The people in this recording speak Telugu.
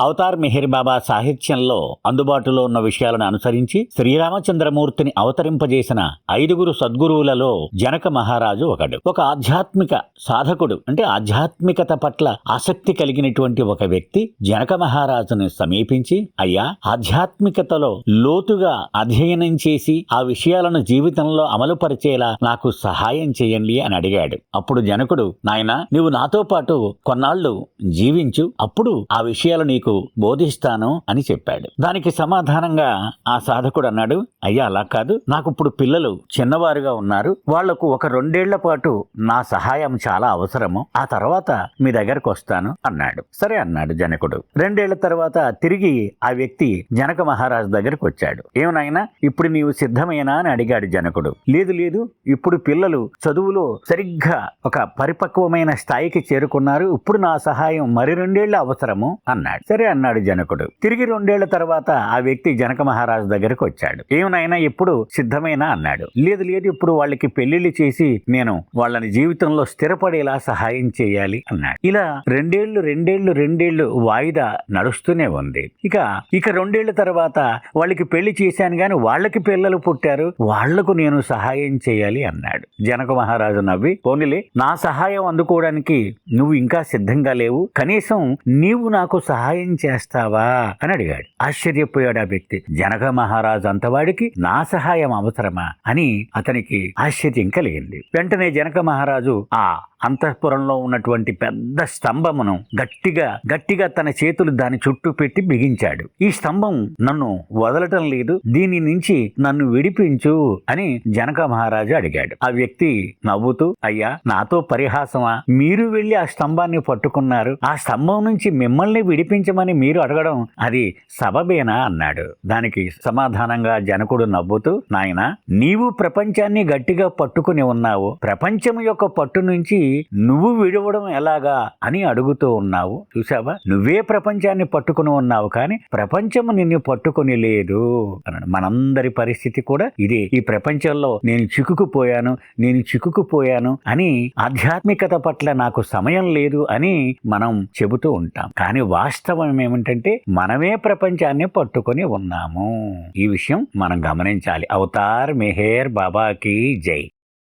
అవతార్ మెహర్ బాబా సాహిత్యంలో అందుబాటులో ఉన్న విషయాలను అనుసరించి శ్రీరామచంద్రమూర్తిని అవతరింపజేసిన ఐదుగురు సద్గురువులలో జనక మహారాజు ఒకడు. ఒక ఆధ్యాత్మిక సాధకుడు అంటే ఆధ్యాత్మికత పట్ల ఆసక్తి కలిగినటువంటి ఒక వ్యక్తి జనక మహారాజును సమీపించి అయ్యా ఆధ్యాత్మికతలో లోతుగా అధ్యయనం చేసి ఆ విషయాలను జీవితంలో అమలుపరిచేలా నాకు సహాయం చేయండి అని అడిగాడు. అప్పుడు జనకుడు నాయన నీవు నాతో పాటు కొన్నాళ్ళు జీవించు అప్పుడు ఆ విషయాలు నీకు బోధిస్తాను అని చెప్పాడు. దానికి సమాధానంగా ఆ సాధకుడు అన్నాడు అయ్యా అలా కాదు. నాకు ఇప్పుడు పిల్లలు చిన్నవారుగా ఉన్నారు. వాళ్ళకు ఒక రెండేళ్ళ పాటు నా సహాయం చాలా అవసరము. ఆ తర్వాత మీ దగ్గరకు వస్తాను అన్నాడు. సరే అన్నాడు జనకుడు. రెండేళ్ళ తర్వాత తిరిగి ఆ వ్యక్తి జనక మహారాజు దగ్గరకు వచ్చాడు. ఏమనైనా ఇప్పుడు నీవు సిద్ధమేనా? అని అడిగాడు జనకుడు. లేదు లేదు. ఇప్పుడు పిల్లలు చదువులో సరిగ్గా ఒక పరిపక్వమైన స్థాయికి చేరుకున్నారు. ఇప్పుడు నా సహాయం మరి రెండేళ్ళ అవసరము అన్నాడు. సరే అన్నాడు జనకుడు. తిరిగి రెండేళ్ళ తర్వాత ఆ వ్యక్తి జనక మహారాజు దగ్గరకు వచ్చాడు. ఏమనైనా ఇప్పుడు సిద్ధమేనా అన్నాడు. లేదు లేదు ఇప్పుడు వాళ్ళకి పెళ్ళిళ్ళు చేసి నేను వాళ్ళని జీవితంలో స్థిరపడేలా సహాయం చేయాలి అన్నాడు. ఇలా రెండేళ్ళు రెండేళ్ళు రెండేళ్ళు వాయిదా నడుస్తూనే ఉంది. ఇక ఇక రెండేళ్ళ తర్వాత వాళ్ళకి పెళ్ళి చేశాను గాని వాళ్ళకి పిల్లలు పుట్టారు వాళ్ళకు నేను సహాయం చేయాలి అన్నాడు. జనక మహారాజు నవ్వి పోనీలే నా సహాయం అందుకోవడానికి నువ్వు ఇంకా సిద్ధంగా లేవు. కనీసం నీవు నాకు సహాయం చేస్తావా? అని అడిగాడు. ఆశ్చర్యపోయాడు ఆ వ్యక్తి. జనక మహారాజు అంతవాడికి నా సహాయం అవసరమా? అని అతనికి ఆశ్చర్యం కలిగింది. వెంటనే జనక మహారాజు ఆ అంతఃపురంలో ఉన్నటువంటి పెద్ద స్తంభమును గట్టిగా గట్టిగా తన చేతులు దాని చుట్టూ పెట్టి బిగించాడు. ఈ స్తంభం నన్ను వదలటం లేదు దీని నుంచి నన్ను విడిపించు అని జనక మహారాజు అడిగాడు. ఆ వ్యక్తి నవ్వుతూ అయ్యా నాతో పరిహాసమా? మీరు వెళ్ళి ఆ స్తంభాన్ని పట్టుకున్నారు. ఆ స్తంభం నుంచి మిమ్మల్ని విడిపించమని మీరు అడగడం అది సబబేనా? అన్నాడు. దానికి సమాధానంగా జనకుడు నవ్వుతూ నాయన నీవు ప్రపంచాన్ని గట్టిగా పట్టుకుని ఉన్నావు. ప్రపంచం యొక్క పట్టు నుంచి నువ్వు విడవడం ఎలాగా? అని అడుగుతూ ఉన్నావు. చూసావా నువ్వే ప్రపంచాన్ని పట్టుకుని ఉన్నావు కానీ ప్రపంచము నిన్ను పట్టుకుని లేదు. అన్నాడు. మనందరి పరిస్థితి కూడా ఇదే. ఈ ప్రపంచంలో నేను చిక్కుకుపోయాను నేను చిక్కుకుపోయాను అని ఆధ్యాత్మికత పట్ల నాకు సమయం లేదు అని మనం చెబుతూ ఉంటాం. కానీ వాస్తవం ఏమిటంటే మనమే ప్రపంచాన్ని పట్టుకొని ఉన్నాము. ఈ విషయం మనం గమనించాలి. అవతార్ మెహేర్ బాబాకి జై.